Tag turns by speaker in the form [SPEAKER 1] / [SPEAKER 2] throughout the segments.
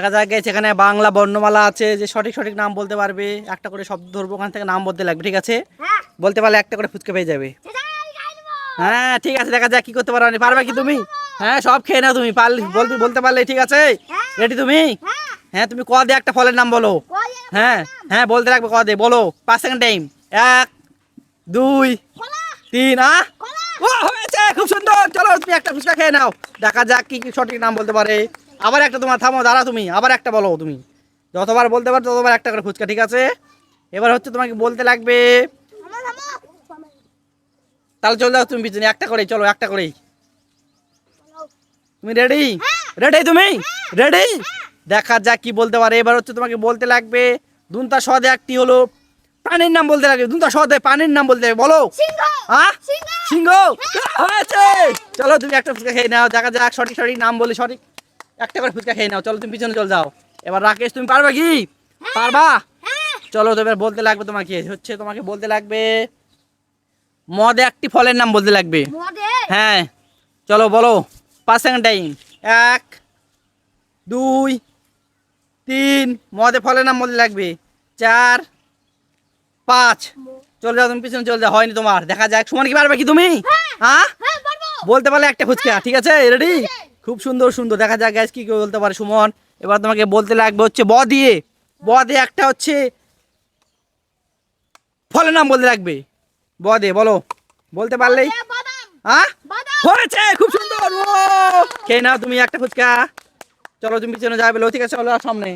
[SPEAKER 1] দেখা যাক গেছে এখানে বাংলা বর্ণমালা আছে যে সঠিক সঠিক নাম বলতে পারবে একটা করে শব্দ ধরবো ওখান থেকে নাম বলতে লাগবে ঠিক আছে?
[SPEAKER 2] হ্যাঁ।
[SPEAKER 1] বলতে পারলে একটা করে ফুচকা পেয়ে যাবে। হ্যাঁ ঠিক আছে দেখা যাক কি করতে পারো। পারবে কি তুমি? হ্যাঁ সব খেয়ে নাও তুমি পারলে বলতে বলতে পারলে ঠিক আছে? রেডি তুমি?
[SPEAKER 2] হ্যাঁ।
[SPEAKER 1] হ্যাঁ তুমি ক দিয়ে একটা ফলের নাম বলো। হ্যাঁ হ্যাঁ বলতে রাখবে ক দিয়ে বলো। পাঁচ সেকেন্ড টাইম এক দুই তিন আ?
[SPEAKER 2] কলা
[SPEAKER 1] ও হয়েছে খুব সুন্দর। চলো তুমি একটা ফুচকা খেয়ে নাও। দেখা যাক কি কি সঠিক নাম বলতে পারে। আবার একটা তোমার থামো দাঁড়া তুমি আবার একটা বলো তুমি। যতবার বলতে পারো ততবার একটা করে ফুচকা ঠিক আছে? এবার হচ্ছে তোমাকে বলতে লাগবে তাহলে চলে যাও তুমি পিছনে একটা করেই চলো একটা করেই। তুমি রেডি রেডি তুমি? রেডি দেখা যাক কি বলতে পারে। এবার হচ্ছে তোমাকে বলতে লাগবে দুনতা সদে একটি হলো প্রাণীর নাম বলতে লাগবে। দুনতা সদে প্রাণীর নাম বলতে লাগবে বলো।
[SPEAKER 2] সিংহ!
[SPEAKER 1] হ্যাঁ?
[SPEAKER 2] সিংহ!
[SPEAKER 1] সিংহ! হয়েছে চলো তুমি একটা ফুচকা খেয়ে নাও দেখা যাক সঠিক সঠিক নাম বলে সঠিক। একটা করে ফুচকা খেয়ে নাও চলো তুমি পিছনে চলে যাও। এবার রাকেশ তুমি পারবে কি? পারবা?
[SPEAKER 2] হ্যাঁ
[SPEAKER 1] চলো তো এবার বলতে লাগবে তোমাকে হচ্ছে তোমাকে বলতে লাগবে মদে একটি ফলের নাম বলতে লাগবে। হ্যাঁ চলো বলো পাঁচ সেকেন্ড টাইম এক দুই তিন মদে ফলের নাম বলতে লাগবে। চার পাঁচ। চলে যাও তুমি পিছনে চলে যাও হয়নি তোমার দেখা যাক। সমান কি পারবে কি তুমি? হ্যাঁ
[SPEAKER 2] হ্যাঁ?
[SPEAKER 1] বলতে পারলে একটা ফুচকা ঠিক আছে? রেডি খুব সুন্দর সুন্দর। দেখা যাক গ্যাস কি কি বলতে পারে সুমন। এবার তোমাকে বলতে লাগবে হচ্ছে ব দিয়ে। ব দিয়ে একটা হচ্ছে ফলের নাম বলতে লাগবে। ব দিয়ে বলো। বলতে পারলেই। হ্যাঁ? হয়েছে খুব সুন্দর। ও! খেয়ে নাও তুমি একটা ফুচকা। চলো তুমি পিছনে যাবে লতিকা চলো আর সামনে।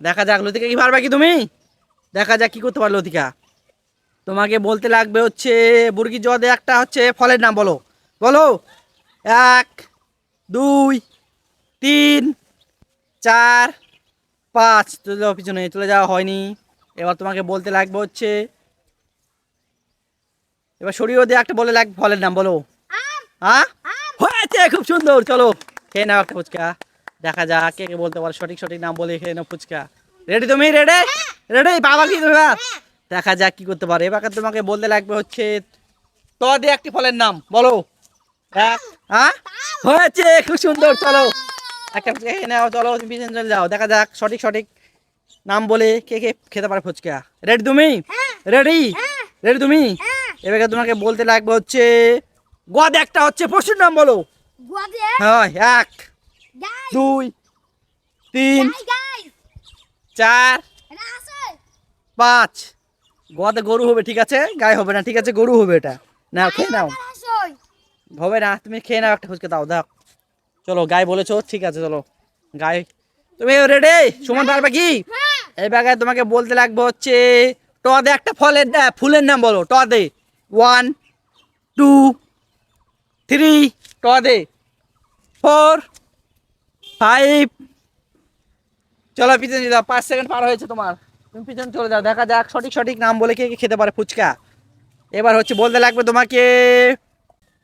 [SPEAKER 1] দেখা যাক লতিকা কি পারবে কি তুমি? দেখা যাক কি করতে পারো লতিকা। তোমাকে বলতে লাগবে হচ্ছে বুর্গি জদে একটা হচ্ছে ফলের নাম বলো। বলো। এক দুই তিন চার পাঁচ। চলে যাও পিছনে চলে যাওয়া হয়নি। এবার তোমাকে বলতে লাগবে হচ্ছে এবার সরিয়ে দিয়ে একটা বলে লাগবে ফলের নাম বলো। হ্যাঁ? হয়েছে খুব সুন্দর চলো। খেয়ে নাও একটা ফুচকা। দেখা যাক কে কে বলতে পারো সঠিক সঠিক নাম বলে খেয়ে নাও ফুচকা। রেডি তুমি? রেডে রেডি বাবা কি তুমি? এবার? দেখা যাক কি করতে পারে। এবার তোমাকে বলতে লাগবে হচ্ছে ত দিয়ে একটি ফলের নাম বলো। হ্যাঁ? হয়েছে খুব সুন্দর চলো। একটা খেয়ে নাও চলো পিছনে চলে যাও। দেখা যাক সঠিক সঠিক নাম বলে কে কে খেতে পারে ফুচকা। রেডি তুমি?
[SPEAKER 2] হ্যাঁ
[SPEAKER 1] রেডি
[SPEAKER 2] হ্যাঁ
[SPEAKER 1] রেডি তুমি?
[SPEAKER 2] হ্যাঁ
[SPEAKER 1] এবারে তোমাকে বলতে লাগবে হচ্ছে গদ একটা হচ্ছে পশুর নাম বলো।
[SPEAKER 2] গোদে
[SPEAKER 1] হয় এক দুই তিন চার পাঁচ। গদে গরু হবে ঠিক আছে? গায়ে হবে না ঠিক আছে? গরু হবে এটা। নাও খেয়ে নাও। হবে না তুমি খেয়ে নাও একটা ফুচকা দাও দাও। চলো গায়ে বলেছ ঠিক আছে চলো। গায়ে তুমি রেডে সুমন পারবে কি?
[SPEAKER 2] হ্যাঁ
[SPEAKER 1] এই বাগায় তোমাকে বলতে লাগবে হচ্ছে টদে একটা ফলের ফুলের নাম বলো টদে। ওয়ান টু থ্রি টদে। ফোর ফাইভ চলো পিছনে যাও পাঁচ সেকেন্ড পার হয়েছে তোমার। তুমি পিছনে চলে যাও দেখা যাক সঠিক সঠিক নাম বলে কে কে খেতে পারে ফুচকা। এবার হচ্ছে বলতে লাগবে তোমাকে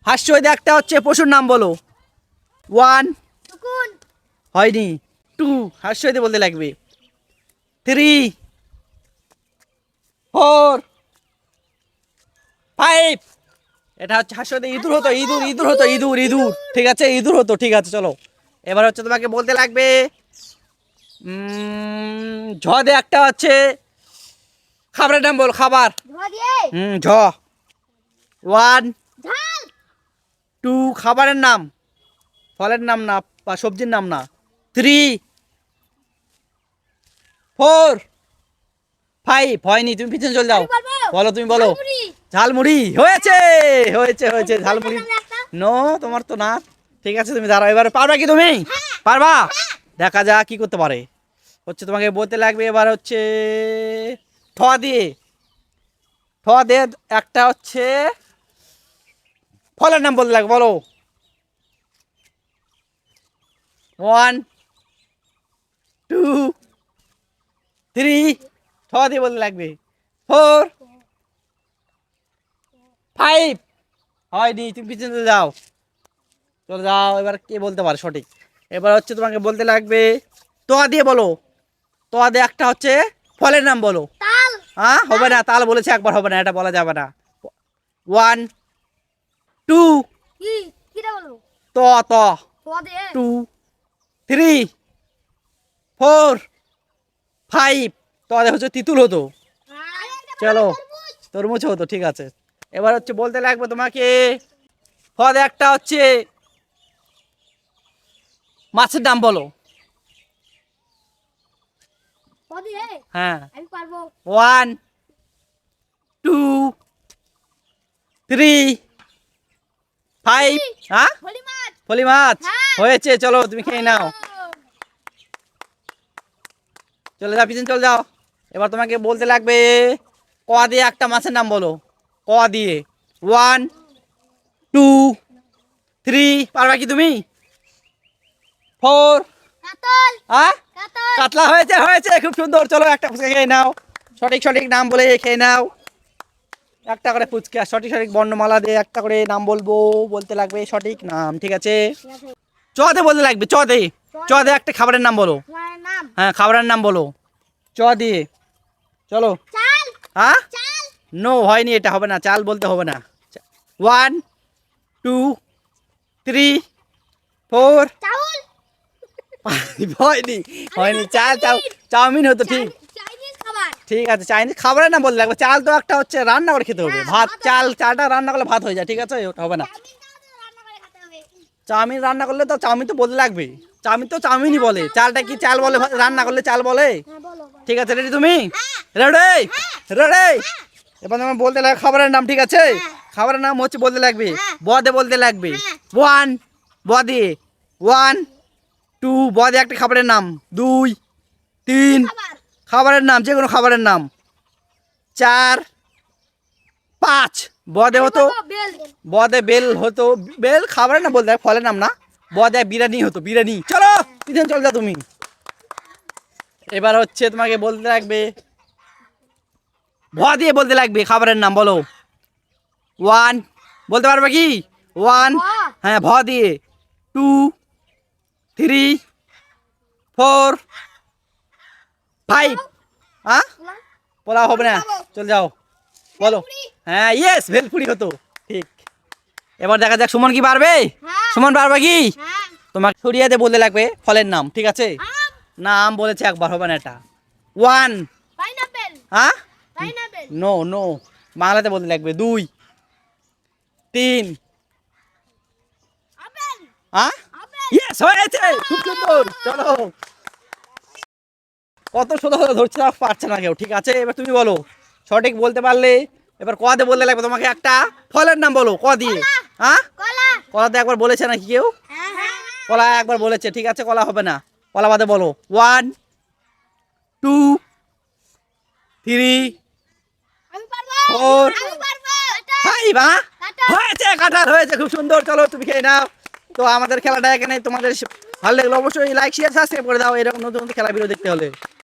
[SPEAKER 1] হাস্যদে একটা হচ্ছে পশুর নাম বলো। ওয়ান হয়নি। টু হাস্যদে বলতে লাগবে। থ্রি ফোর ফাইভ এটা হচ্ছে হাস্যদে ইঁদুর হতো ইঁদুর ইঁদুর হতো ইঁদুর ইঁদুর। ঠিক আছে ইঁদুর হতো ঠিক আছে চলো। এবার হচ্ছে তোমাকে বলতে লাগবে উম, ঝ দে একটা হচ্ছে খাবারের নাম বল খাবার। হুম ঝ। ওয়ান টু খাবারের নাম ফলের নাম না বা সবজির নাম না। থ্রি ফোর ফাইভ হয়নি তুমি পিছনে চলে যাও। বলো তুমি বলো।
[SPEAKER 2] ঝালমুড়ি।
[SPEAKER 1] হয়েছে হয়েছে হয়েছে ঝালমুড়ি। নো তোমার তো না। ঠিক আছে তুমি দাঁড়াও এবারে পারবা কি তুমি? পারবা? দেখা যাক কি করতে পারে। হচ্ছে তোমাকে বলতে লাগবে এবার হচ্ছে ঠ দিয়ে। ঠ দিয়ে একটা হচ্ছে ফলের নাম বলতে লাগবে বলো। ওয়ান টু থ্রি ছ দিয়ে বলতে লাগবে। ফোর ফাইভ হয়নি তুমি পিছনে যাও। চলে যাও এবার কে বলতে পারে সঠিক? এবার হচ্ছে তোমাকে বলতে লাগবে তোয়া দিয়ে বলো। তোয়া দিয়ে একটা হচ্ছে ফলের নাম বলো। হ্যাঁ হবে না তাহলে বলেছে একবার হবে না এটা বলা যাবে না। One two.
[SPEAKER 2] কি? কিটা বলো
[SPEAKER 1] ত ত। Two three four five. তোমাদের হচ্ছে তিতুল হতো। চলো তরমুজ হতো ঠিক আছে। এবার হচ্ছে বলতে লাগবে তোমাকে পদ একটা হচ্ছে মাছের দাম বলো। হ্যাঁ। ওয়ান টু থ্রি ফাইভ হ্যাঁ? ফলি মাছ
[SPEAKER 2] হ্যাঁ।
[SPEAKER 1] হয়েছে চলো তুমি খেয়ে নাও। চলে যাও পিছন চলে যাও। এবার তোমাকে বলতে লাগবে ক দিয়ে একটা মাছের নাম বলো? ক দিয়ে। ওয়ান টু থ্রি পারবা কি তুমি? ফোর হ্যাঁ?
[SPEAKER 2] কাতলা
[SPEAKER 1] হয়েছে হয়েছে খুব সুন্দর। চলো একটা ফুচকা খেয়ে নাও। সঠিক সঠিক নাম বলে খেয়ে নাও। একটা করে ফুচকা সঠিক সঠিক বর্ণমালা দিয়ে একটা করে নাম বলব বলতে লাগবে সঠিক নাম ঠিক আছে?
[SPEAKER 2] ঠিক আছে
[SPEAKER 1] চ দে বলতে লাগবে চ দে চ দে একটা খাবারের নাম বলো। হ্যাঁ খাবারের নাম বলো। চ দিয়ে চলো। হ্যাঁ? নো হয়নি এটা হবে না। চাল বলতে হবে না। ওয়ান টু থ্রি ফোর হয়নি হয়নি। চাল চাও চাউমিন হতো ঠিক। ঠিক আছে চাইনিজ খাবারের নাম বলতে লাগবে চাল তো একটা হচ্ছে রান্না করে খেতে হবে।
[SPEAKER 2] হ্যাঁ,
[SPEAKER 1] ভাত চাল চালটা রান্না করলে ভাত হয়ে যায় ঠিক আছে? ওটা হবে না। চাউমিন রান্না করলে তো চাউমিন তো বলতে লাগবে চাউমিন তো চাউমিনই বলে। চালটা কি চাল বলে রান্না করলে চাল বলে?
[SPEAKER 2] হ্যাঁ বলো বলো।
[SPEAKER 1] ঠিক আছে রেডি তুমি?
[SPEAKER 2] হ্যাঁ।
[SPEAKER 1] রেডি রেডি এবার তোমার বলতে লাগবে খাবারের নাম ঠিক আছে। খাবারের নাম হচ্ছে বলতে লাগবে। বদে বলতে লাগবে। ওয়ান বদে। ওয়ান টু বদে একটা খাবারের নাম। দুই তিন খাবারের নাম যে কোনো খাবারের নাম। চার পাঁচ। বদে হতো বদে বেল হতো। বেল খাবারের নাম বলতে ফলের নাম না। বদে বিরিয়ানি হতো বিরিয়ানি। চলো পিছনে চল যাও তুমি। এবার হচ্ছে তোমাকে বলতে লাগবে ভ দিয়ে বলতে লাগবে খাবারের নাম বলো। ওয়ান বলতে পারবে কি? ওয়ান হ্যাঁ ভ দিয়ে। টু থ্রি ফোর ফাইভ হ্যাঁ। পোলাও হবে না। চলে যাও। বলো। হ্যাঁ ইয়েস ভেলপুরি হতো। ঠিক। এবার দেখা যাক সুমন কি পারবে?
[SPEAKER 2] হ্যাঁ।
[SPEAKER 1] সুমন পারবে কি?
[SPEAKER 2] হ্যাঁ।
[SPEAKER 1] তোমাকে সরিয়াতে বলতে লাগবে ফলের নাম ঠিক আছে?
[SPEAKER 2] আম।
[SPEAKER 1] নাম বলেছে একবার হবে না এটা। ওয়ান হ্যাঁ? নো নো বাংলাতে বলতে লাগবে দুই। তিন। হ্যাঁ? ইয়েস হয়েছে। খুব সুন্দর। চলো। কত সুন্দর সুন্দর ধরছে না পারছে না কেউ ঠিক আছে? এবার তুমি বলো সঠিক বলতে পারলে এবার কদে বলতে লাগবে তোমাকে একটা? ফলের নাম বলো ক দিয়ে? হ্যাঁ? কলাতে একবার বলেছে নাকি কেউ?
[SPEAKER 2] হ্যাঁ হ্যাঁ।
[SPEAKER 1] কলা একবার বলেছে ঠিক আছে কলা হবে না। কলা বাদে বলো one two three four five হ্যাঁ? হয়েছে কাঁঠাল হয়েছে খুব সুন্দর চলো তুমি খেয়ে নাও। তো আমাদের খেলাটা এখানে তোমাদের ভালো লাগল অবশ্যই লাইক শেয়ার সাবস্ক্রাইব করে দাও এরকম নতুন নতুন খেলা ভিডিও দেখতে হলে।